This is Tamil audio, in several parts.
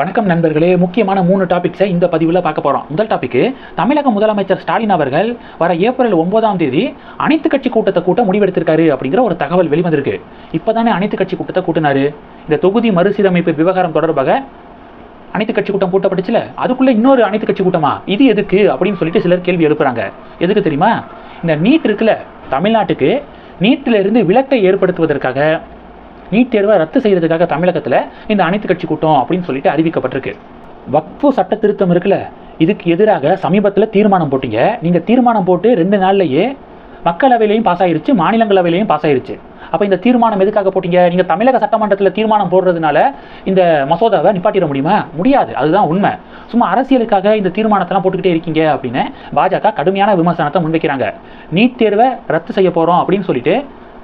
வணக்கம் நண்பர்களே. முக்கியமான மூணு டாபிக்ஸை இந்த பதிவில் பார்க்க போகிறோம் முதல் டாப்பிக்கு தமிழக முதலமைச்சர் ஸ்டாலின் அவர்கள் வர ஏப்ரல் ஒன்பதாம் தேதி அனைத்து கட்சி கூட்டத்தை கூட்ட முடிவெடுத்திருக்காரு அப்படிங்கிற ஒரு தகவல் வெளிவந்திருக்கு. இப்போ தானே அனைத்து கட்சி கூட்டத்தை கூட்டினாரு. இந்த தொகுதி மறுசீரமைப்பு விவகாரம் தொடர்பாக அனைத்து கட்சி கூட்டம் கூட்டப்பட்டுச்சுல அதுக்குள்ளே இன்னொரு அனைத்து கட்சி கூட்டமா? இது எதுக்கு? அப்படின்னு சொல்லிட்டு சிலர் கேள்வி எழுப்புறாங்க. எதுக்கு தெரியுமா? இந்த நீட் இருக்குல்ல தமிழ்நாட்டுக்கு நீட்டில் இருந்து விலக்கை ஏற்படுத்துவதற்காக நீட் தேர்வை ரத்து செய்கிறதுக்காக தமிழகத்தில் இந்த அனைத்து கட்சி கூட்டம் அப்படின்னு சொல்லிட்டு அறிவிக்கப்பட்டிருக்கு. வக்ஃபு சட்ட திருத்தம் இருக்குல்ல இதுக்கு எதிராக சமீபத்தில் தீர்மானம் போட்டீங்க. நீங்கள் தீர்மானம் போட்டு ரெண்டு நாள்லேயே மக்களவையிலையும் பாஸ் ஆயிருச்சு மாநிலங்களவையிலையும் பாஸ் ஆயிருச்சு. அப்போ இந்த தீர்மானம் எதுக்காக போட்டீங்க? நீங்கள் தமிழக சட்டமன்றத்தில் தீர்மானம் போடுறதுனால இந்த மசோதாவை நிப்பாட்டிட முடியுமா? முடியாது. அதுதான் உண்மை. சும்மா அரசியலுக்காக இந்த தீர்மானத்தெல்லாம் போட்டுக்கிட்டே இருக்கீங்க அப்படின்னு பாஜக கடுமையான விமர்சனத்தை முன்வைக்கிறாங்க. நீட் தேர்வை ரத்து செய்ய போகிறோம் அப்படின்னு சொல்லிட்டு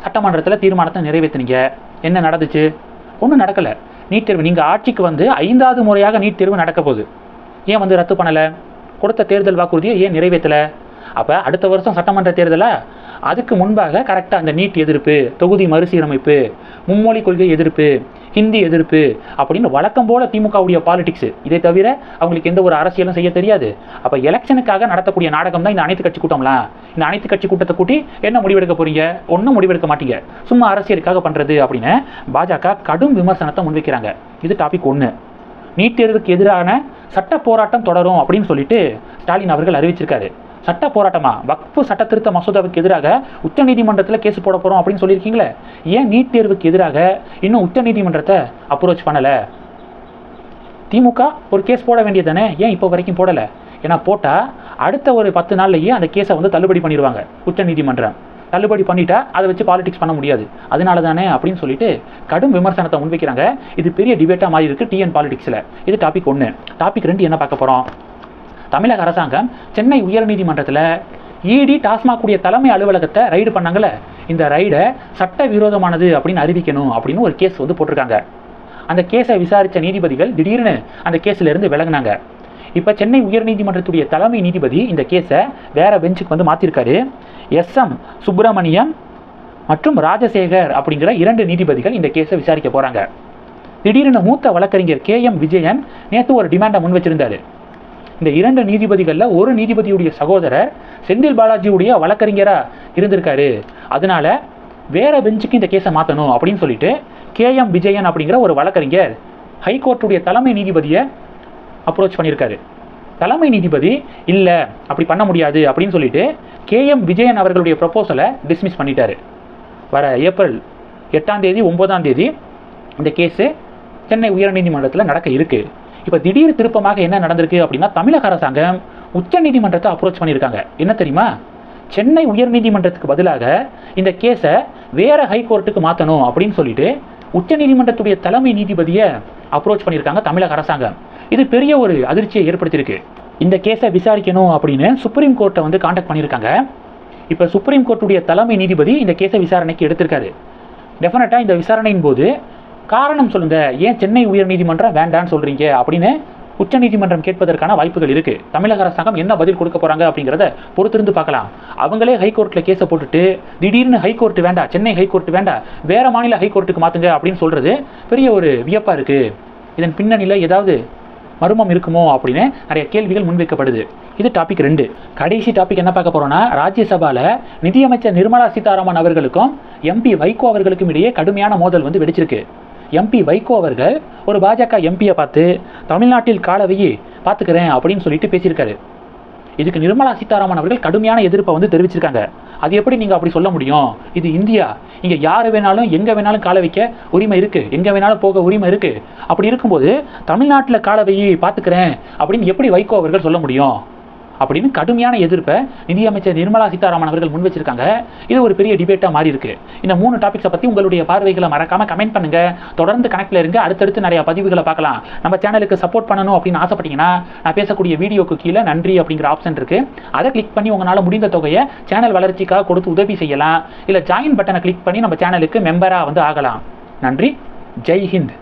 சட்டமன்றத்தில் தீர்மானத்தை நிறைவேற்றினீங்க என்ன நடந்துச்சு? ஒன்றும் நடக்கலை. நீட் தேர்வு நீங்கள் ஆட்சிக்கு வந்து ஐந்தாவது முறையாக நீட் தேர்வு நடக்க போகுது. ஏன் வந்து ரத்து பண்ணலை? கொடுத்த தேர்தல் வாக்குறுதியை ஏன் நிறைவேற்றலை அப்போ அடுத்த வருஷம் சட்டமன்ற தேர்தலா? அதுக்கு முன்பாக கரெக்டாக அந்த நீட் எதிர்ப்பு தொகுதி மறுசீரமைப்பு மும்மொழி கொள்கை எதிர்ப்பு ஹிந்தி எதிர்ப்பு அப்படின்னு வழக்கம் போல திமுகவுடைய பாலிடிக்ஸ் இதை தவிர அவங்களுக்கு எந்த ஒரு அரசியலும் செய்ய தெரியாது. அப்போ எலெக்ஷனுக்காக நடத்தக்கூடிய நாடகம் தான் இந்த அனைத்து கட்சி கூட்டம்லாம் இந்த அனைத்து கட்சி கூட்டத்தை கூட்டி என்ன முடிவெடுக்க போறீங்க? ஒன்றும் முடிவெடுக்க மாட்டீங்க. சும்மா அரசியலுக்காக பண்ணுறது அப்படின்னு பாஜக கடும் விமர்சனத்தை முன்வைக்கிறாங்க. இது டாபிக் ஒன்று நீட் தேர்வுக்கு எதிரான சட்ட போராட்டம் தொடரும் அப்படின்னு சொல்லிட்டு ஸ்டாலின் அவர்கள் அறிவிச்சிருக்காரு. சட்ட போராட்டமா? வக்ஃபு சட்ட திருத்த மசோதாவுக்கு எதிராக உச்சநீதிமன்றத்தில் கேஸ் போட போகிறோம் அப்படின்னு சொல்லியிருக்கீங்களே? ஏன் நீட் தேர்வுக்கு எதிராக இன்னும் உச்சநீதிமன்றத்தை அப்ரோச் பண்ணலை? திமுக ஒரு கேஸ் போட வேண்டியதானே ஏன் இப்போ வரைக்கும் போடலை? ஏன்னா போட்டால் அடுத்த ஒரு பத்து நாள்லையே அந்த கேஸை வந்து தள்ளுபடி பண்ணிடுவாங்க உச்சநீதிமன்றம். தள்ளுபடி பண்ணிட்டா அதை வச்சு பாலிடிக்ஸ் பண்ண முடியாது. அதனால தானே அப்படின்னு சொல்லிட்டு கடும் விமர்சனத்தை முன்வைக்கிறாங்க. இது பெரிய டிபேட்டாக மாறி இருக்கு டிஎன் பாலிடிக்ஸில் இது டாபிக் ஒன்று டாபிக் ரெண்டு என்ன பார்க்க போகிறோம் தமிழக அரசாங்கம் சென்னை உயர்நீதிமன்றத்தில் இடி டாஸ்மாக் கூடிய தலைமை அலுவலகத்தை ரைடு பண்ணாங்கல்ல? இந்த ரைடை சட்ட விரோதமானது அப்படின்னு அறிவிக்கணும் அப்படின்னு ஒரு கேஸ் வந்து போட்டிருக்காங்க. அந்த கேஸை விசாரித்த நீதிபதிகள் திடீர்னு அந்த கேஸிலிருந்து இருந்து இப்போ சென்னை உயர்நீதிமன்றத்துடைய தலைமை நீதிபதி இந்த கேஸை வேற பெஞ்சுக்கு வந்து மாற்றிருக்காரு எஸ் எம் சுப்பிரமணியம் மற்றும் ராஜசேகர் அப்படிங்கிற இரண்டு நீதிபதிகள் இந்த கேஸை விசாரிக்க போகிறாங்க திடீரென மூத்த வழக்கறிஞர் கே எம் விஜயன் நேற்று ஒரு டிமாண்டை முன் வச்சிருந்தாரு. இந்த இரண்டு நீதிபதிகளில் ஒரு நீதிபதியுடைய சகோதரர் செந்தில் பாலாஜியுடைய வழக்கறிஞராக இருந்திருக்காரு. அதனால வேற பெஞ்சுக்கு இந்த கேஸை மாற்றணும் அப்படின்னு சொல்லிட்டு கே எம் விஜயன் அப்படிங்கிற ஒரு வழக்கறிஞர் ஹைகோர்ட்டுடைய தலைமை நீதிபதியை அப்ரோச் பண்ணியிருக்காரு. தலைமை நீதிபதி இல்லை அப்படி பண்ண முடியாது அப்படின்னு சொல்லிட்டு கே எம் விஜயன் அவர்களுடைய ப்ரப்போசலை டிஸ்மிஸ் பண்ணிட்டாரு. வர ஏப்ரல் எட்டாம் தேதி ஒன்பதாம் தேதி இந்த கேஸு சென்னை உயர்நீதிமன்றத்தில் நடக்க இருக்குது இப்போ திடீர் திருப்பமாக என்ன நடந்திருக்கு அப்படின்னா தமிழக அரசாங்கம் உச்சநீதிமன்றத்தை அப்ரோச் பண்ணியிருக்காங்க. என்ன தெரியுமா? சென்னை உயர்நீதிமன்றத்துக்கு பதிலாக இந்த கேஸை வேற ஹைகோர்ட்டுக்கு மாற்றணும் அப்படின்னு சொல்லிட்டு உச்சநீதிமன்றத்துடைய தலைமை நீதிபதியை அப்ரோச் பண்ணியிருக்காங்க தமிழக அரசாங்கம். இது பெரிய ஒரு அதிர்ச்சியை ஏற்படுத்தியிருக்கு. இந்த கேஸை விசாரிக்கணும் அப்படின்னு சுப்ரீம் கோர்ட்டை வந்து காண்டாக்ட் பண்ணியிருக்காங்க. இப்போ சுப்ரீம் கோர்ட்டுடைய தலைமை நீதிபதி இந்த கேஸை விசாரணைக்கு எடுத்திருக்காரு. டெஃபினட்டாக இந்த விசாரணையின் போது காரணம் சொல்லுங்க. ஏன் சென்னை உயர்நீதிமன்றம் வேண்டான்னு சொல்றீங்க? அப்படின்னு உச்சநீதிமன்றம் கேட்பதற்கான வாய்ப்புகள் இருக்கு. தமிழக அரசாங்கம் என்ன பதில் கொடுக்க போறாங்க அப்படிங்கிறத பொறுத்திருந்து பார்க்கலாம். அவங்களே ஹைகோர்ட்ல கேஸை போட்டுட்டு திடீர்னு ஹைகோர்ட் வேண்டாம் சென்னை ஹைகோர்ட் வேண்டாம் வேற மாநில ஹைகோர்ட்டுக்கு மாத்துங்க அப்படின்னு சொல்றது பெரிய ஒரு வியப்பா இருக்கு. இதன் பின்னணியில் ஏதாவது மர்மம் இருக்குமோ அப்படின்னு நிறைய கேள்விகள் முன்வைக்கப்படுது இது டாபிக் ரெண்டு. கடைசி டாபிக் என்ன பார்க்க போறோம்னா ராஜ்யசபால நிதியமைச்சர் நிர்மலா சீதாராமன் அவர்களுக்கும் எம்பி வைகோ அவர்களுக்கும் இடையே கடுமையான மோதல் வந்து வெடிச்சிருக்கு. எம்பி வைகோ அவர்கள் ஒரு பாஜக எம்பியை பார்த்து தமிழ்நாட்டில் காலவையை பார்த்துக்கிறேன் அப்படின்னு சொல்லிட்டு பேசியிருக்காரு. இதுக்கு நிர்மலா சீதாராமன் அவர்கள் கடுமையான எதிர்ப்பை வந்து தெரிவிச்சிருக்காங்க. அது எப்படி நீங்கள் அப்படி சொல்ல முடியும்? இது இந்தியா. இங்கே யார் வேணாலும் எங்கே வேணாலும் கால வைக்க உரிமை இருக்குது எங்கே வேணாலும் போக உரிமை இருக்குது அப்படி இருக்கும்போது தமிழ்நாட்டில் கால வையை பார்த்துக்கிறேன் அப்படின்னு எப்படி வைகோ அவர்கள் சொல்ல முடியும்? அப்படின்னு கடுமையான எதிர்ப்பை நிதியமைச்சர் நிர்மலா சீதாராமன் அவர்கள் முன் வச்சிருக்காங்க. இது ஒரு பெரிய டிபேட்டாக மாறி இருக்கு. இந்த மூணு டாபிக்ஸை பற்றி உங்களுடைய பார்வைகளை மறக்காம கமெண்ட் பண்ணுங்க. தொடர்ந்து கணக்கில் இருங்க. அடுத்தடுத்து நிறைய பதிவுகளை பார்க்கலாம். நம்ம சேனலுக்கு சப்போர்ட் பண்ணணும் அப்படின்னு ஆசைப்பட்டீங்கன்னா நான் பேசக்கூடிய வீடியோக்கு கீழே நன்றி அப்படிங்கிற ஆப்ஷன் இருக்கு. அதை கிளிக் பண்ணி உங்களால் முடிந்த தொகையை சேனல் வளர்ச்சிக்காக கொடுத்து உதவி செய்யலாம். இல்லை ஜாயின் பட்டனை கிளிக் பண்ணி நம்ம சேனலுக்கு மெம்பராக வந்து ஆகலாம். நன்றி. ஜெய் ஹிந்த்.